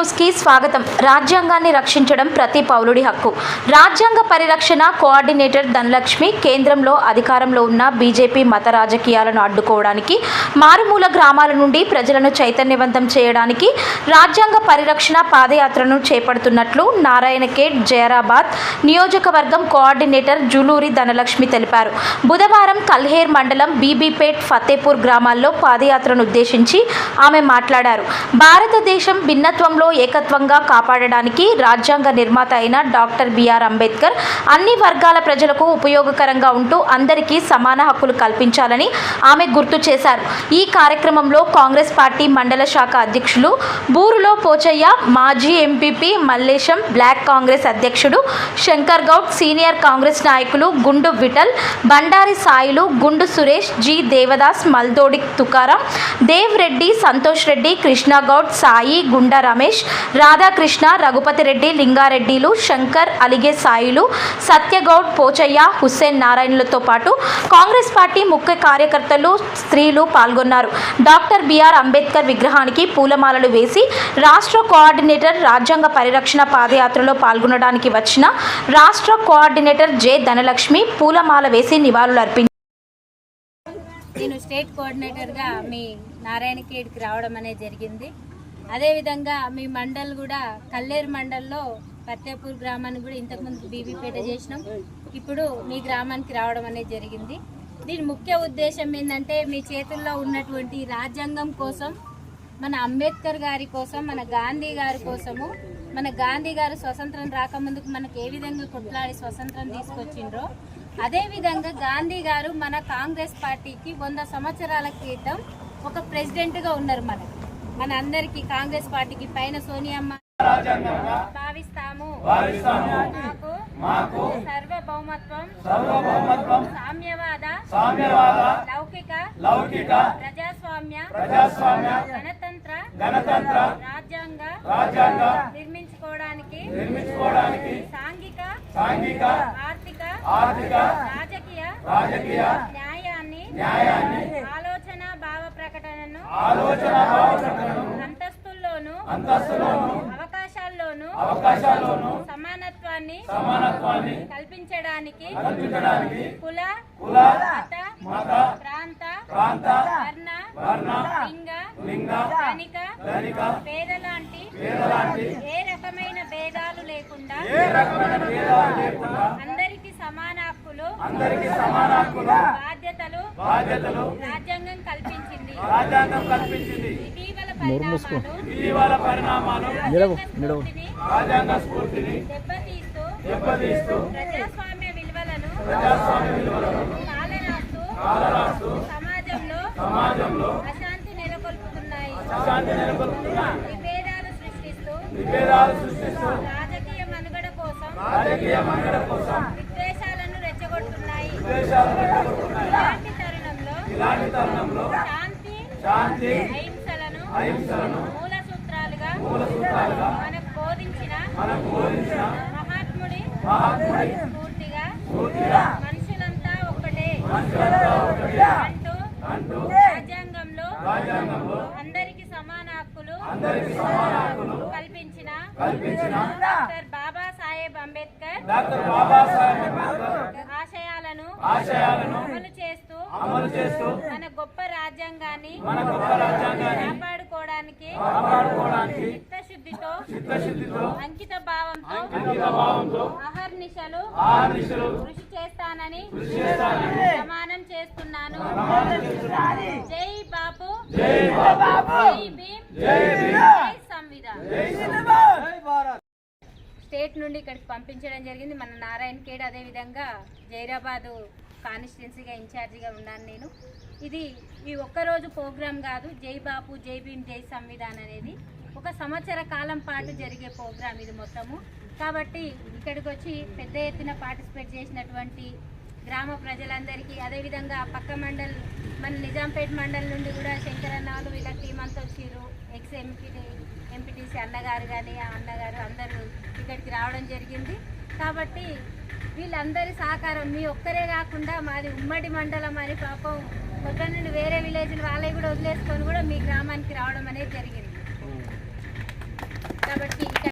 న్యూస్కి స్వాగతం. రాజ్యాంగాన్ని రక్షించడం ప్రతి పౌరుడి హక్కు. రాజ్యాంగ పరిరక్షణ కోఆర్డినేటర్ ధనలక్ష్మి కేంద్రంలో అధికారంలో ఉన్న బీజేపీ మత రాజకీయాలను అడ్డుకోవడానికి మారుమూల గ్రామాల నుండి ప్రజలను చైతన్యవంతం చేయడానికి రాజ్యాంగ పరిరక్షణ పాదయాత్రను చేపడుతున్నట్లు నారాయణఖేడ్ జయరాబాద్ నియోజకవర్గం కోఆర్డినేటర్ జులూరి ధనలక్ష్మి తెలిపారు. బుధవారం కల్హేర్ మండలం బీబీపేట్ ఫతేపూర్ గ్రామాల్లో పాదయాత్రను ఉద్దేశించి ఆమె మాట్లాడారు. భారతదేశం భిన్నత్వంలో ఏకత్వంగా కాపాడడానికి రాజ్యాంగ నిర్మాత అయిన డాక్టర్ బిఆర్ అంబేద్కర్ అన్ని వర్గాల ప్రజలకు ఉపయోగకరంగా ఉంటూ అందరికీ సమాన హక్కులు కల్పించాలని ఆమె గుర్తు చేశారు. ఈ కార్యక్రమంలో కాంగ్రెస్ పార్టీ మండల శాఖ అధ్యక్షులు బూరులో పోచయ్య మాజీ ఎంపీపీ మల్లేశం బ్లాక్ కాంగ్రెస్ అధ్యక్షుడు శంకర్ గౌడ్ సీనియర్ కాంగ్రెస్ నాయకులు గుండు విఠల్ బండారి సాయిలు గుండు సురేష్ జి. దేవదాస్ మల్దోడి తుకారం దేవ్ రెడ్డి సంతోష్ రెడ్డి కృష్ణగౌడ్ సాయి గుండా రమేష్ రాధాకృష్ణ రఘుపతి రెడ్డి లింగారెడ్డిలు శంకర్ అలిగే సాయిలు సత్యగౌడ్ పోచయ్య హుస్సేన్ నారాయణులతో పాటు కాంగ్రెస్ పార్టీ ముఖ్య కార్యకర్తలు స్త్రీలు పాల్గొన్నారు. డాక్టర్ బిఆర్ అంబేద్కర్ విగ్రహానికి పూలమాలలు వేసి రాష్ట్ర కోఆర్డినేటర్ రాజ్యాంగ పరిరక్షణ పాదయాత్రలో పాల్గొనడానికి వచ్చిన రాష్ట్ర కోఆర్డినేటర్ జె ధనలక్ష్మి పూలమాల వేసి నివాళులు అర్పించారు నేను స్టేట్ కోఆర్డినేటర్గా మీ నారాయణఖేడ్కి రావడం అనేది జరిగింది. అదేవిధంగా మీ మండల్ కూడా కల్లేరు మండల్లో ఫతేపూర్ గ్రామాన్ని కూడా ఇంతకుముందు బీబీపేట చేసినాం. ఇప్పుడు మీ గ్రామానికి రావడం అనేది జరిగింది. దీని ముఖ్య ఉద్దేశం ఏంటంటే మీ చేతుల్లో ఉన్నటువంటి రాజ్యాంగం కోసం మన అంబేద్కర్ గారి కోసం మన గాంధీ గారి కోసము మన గాంధీ గారు స్వతంత్రం రాకముందుకు మనకు ఏ విధంగా కొట్లాడి స్వతంత్రం తీసుకొచ్చిండ్రో అదేవిధంగా గాంధీ గారు మన కాంగ్రెస్ పార్టీకి వంద సంవత్సరాల క్రితం ఒక ప్రెసిడెంట్గా ఉన్నారు మనకి. మన అందరికి కాంగ్రెస్ పార్టీకి పైన సోనియమ్మ భావిస్తాము. మాకు సర్వభౌమత్వం సామ్యవాద లౌకిక లౌకిక ప్రజాస్వామ్య ప్రజాస్వామ్య గణతంత్ర గణతంత్ర రాజ్యాంగ రాజ్యాంగ నిర్మించుకోవడానికి నిర్మించుకోవడానికి సాంఘిక ఆర్థిక ఆర్థిక రాజకీయ రాజకీయ న్యాయాన్ని అంతస్తుల్లోను అవకాశాల్లోనూ సమానత్వాన్ని కల్పించడానికి కుల మత ప్రాంత వర్ణ లింగ ధనిక పేద లాంటి ఏ రకమైన భేదాలు లేకుండా ఏ రకమైన భేదాలు లేకుండా అందరికీ సమాన హక్కులు అందరికీ సమాన హక్కులు బాధ్యతలు బాధ్యతలు రాజ్యాంగం కల్పించింది. రాజ్యాంగం కల్పించింది. ఇటీవల పరిణామాలు ఇటీవల పరిణామాలు రాజ్యాంగ స్ఫూర్తిని రాజ్యాంగ స్ఫూర్తిని దెబ్బతీస్తూ దెబ్బతీస్తూ ప్రజాస్వామ్య విలువలను ప్రజాస్వామ్య విలువలను కాలరాస్తూ కాలరాస్తూ సమాజంలో సమాజంలో అశాంతి నెలకొల్పుతున్నాయి. విభేదాలు సృష్టిస్తూ విభేదాలు సృష్టిస్తూ రాజకీయ మనుగడ కోసం రాజకీయ మనుగడ కోసం విద్వేషాలను రెచ్చగొడుతున్నాయి. దేశాలు రెచ్చగొడుతున్నాయి. ఇలాంటి తరుణంలో శాంతి అహింసలను అహింసలను మూల సూత్రాలుగా మనకు బోధించిన మనకు బోధించిన మహాత్ముడి మహాత్ముడి స్ఫూర్తిగా స్ఫూర్తిగా మనుషులంతా ఒక్కటే మనుషులంతా అంటూ అంటూ రాజ్యాంగంలో రాజ్యాంగంలో అందరికి సమాన హక్కులు అందరికీ సమాన హక్కులు కల్పించిన కల్పించిన డాక్టర్ బాబాసాహెబ్ అంబేద్కర్ డాక్టర్ అంబేద్కర్ ఆశయాలను ఆశయాలను అమలు చేస్తూ అమలు చేస్తూ మన గొప్ప రాజ్యాంగాన్ని మన గొప్ప రాజ్యాంగాన్ని కాపాడుకోవడానికి కాపాడుకోవడానికి చిత్తశుద్ధితో చిత్తశుద్ధితో అంకిత భావంతో అంకిత భావంతో అహర్నిశలు ఆహర్నిశలు కృషి చేస్తానని కృషి చేస్తానని ప్రమాణం చేస్తున్నాను. ప్రమాణం చేస్తున్నాను. జై బాపు. జై బాబు జై భీమ్. జై భీమ్. జై సంవిధాన్. జై సంవిధాన్. స్టేట్ నుండి ఇక్కడికి పంపించడం జరిగింది మన నారాయణ ఖేడ్ అదేవిధంగా జైరాబాదు కాన్స్టిట్యున్సీగా ఇన్ఛార్జిగా ఉన్నాను నేను. ఇది ఈ ఒక్కరోజు ప్రోగ్రాం కాదు జై బాపు జై భీమ్ జై సంవిధాన్ అనేది ఒక సంవత్సర కాలం పాటు జరిగే ప్రోగ్రాం ఇది మొత్తము. కాబట్టి ఇక్కడికి వచ్చి పెద్ద ఎత్తున పార్టిసిపేట్ చేసినటువంటి గ్రామ ప్రజలందరికీ అదేవిధంగా పక్క మండల్ మన నిజాంపేట మండల్ నుండి కూడా శంకరన్నాలు వీళ్ళ టీం అంతా వచ్చిర్రు ఎక్స్ ఎంపీ ఎంపీటీసీ అన్నగారు కానీ ఆ అన్నగారు అందరూ ఇక్కడికి రావడం జరిగింది. కాబట్టి వీళ్ళందరి సహకారం మీ ఒక్కరే కాకుండా మాది ఉమ్మడి మండలం అని పాపం కొత్త నుండి వేరే విలేజ్లు వాళ్ళవి కూడా వదిలేసుకొని కూడా మీ గ్రామానికి రావడం అనేది జరిగింది. కాబట్టి